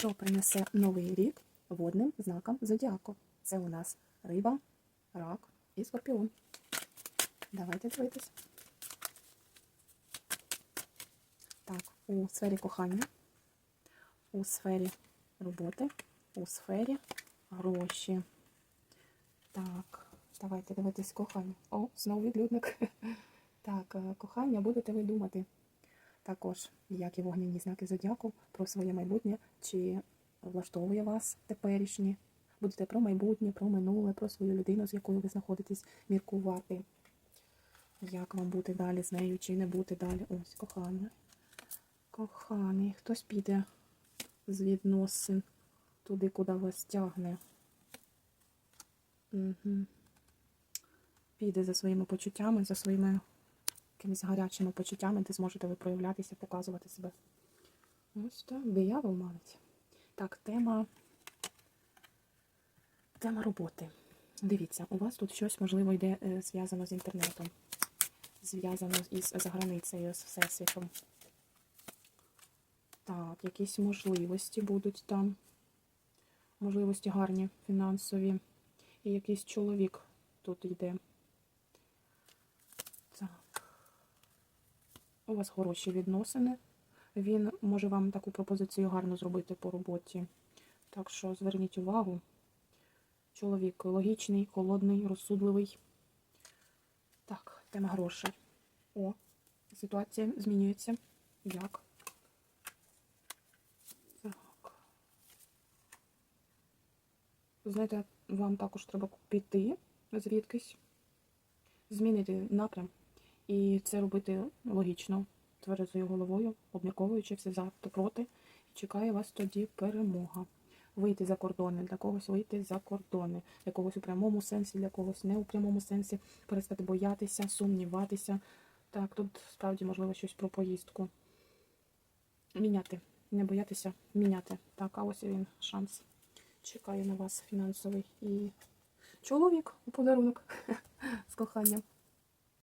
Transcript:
Що принесе новий рік водним знакам зодіаку? Це у нас риба, рак і скорпіон. Давайте дивитися. Так, у сфері кохання, у сфері роботи, у сфері гроші. Так, давайте дивитись кохання. О, знову відлюдник. Так, е, кохання будете ви думати також, як і вогняні знаки зодіаку, про своє майбутнє, чи влаштовує вас теперішнє. Будете про майбутнє, про минуле, про свою людину, з якою ви знаходитесь, міркувати. Як вам бути далі з нею, чи не бути далі? Ось, кохання. Коханий, хтось піде з відносин туди, куди вас тягне. Угу. Піде за своїми почуттями, за своїми якимись гарячими почуттями, де зможете ви проявлятися, показувати себе. Ось так, диявол мабуть. Так, тема, тема роботи. Дивіться, у вас тут щось, можливо, йде е, зв'язано з інтернетом, зв'язано із заграницею, з всесвітом. Так, якісь можливості будуть там. Можливості гарні, фінансові. І якийсь чоловік тут йде. Так. У вас хороші відносини. Він може вам таку пропозицію гарно зробити по роботі. Так що зверніть увагу. Чоловік логічний, холодний, розсудливий. Так, тема грошей. О, ситуація змінюється. Як? Так. Знаєте, вам також треба піти звідкись, змінити напрям. І це робити логічно, тверезою головою, обмірковуючи все за та проти. Чекає вас тоді перемога. Вийти за кордони, для когось вийти за кордони, для когось у прямому сенсі, для когось не у прямому сенсі, перестати боятися, сумніватися. Так, тут справді можливо щось про поїздку. Міняти, не боятися, міняти. Так, а ось він шанс. Чекає на вас фінансовий і чоловік у подарунок з коханням.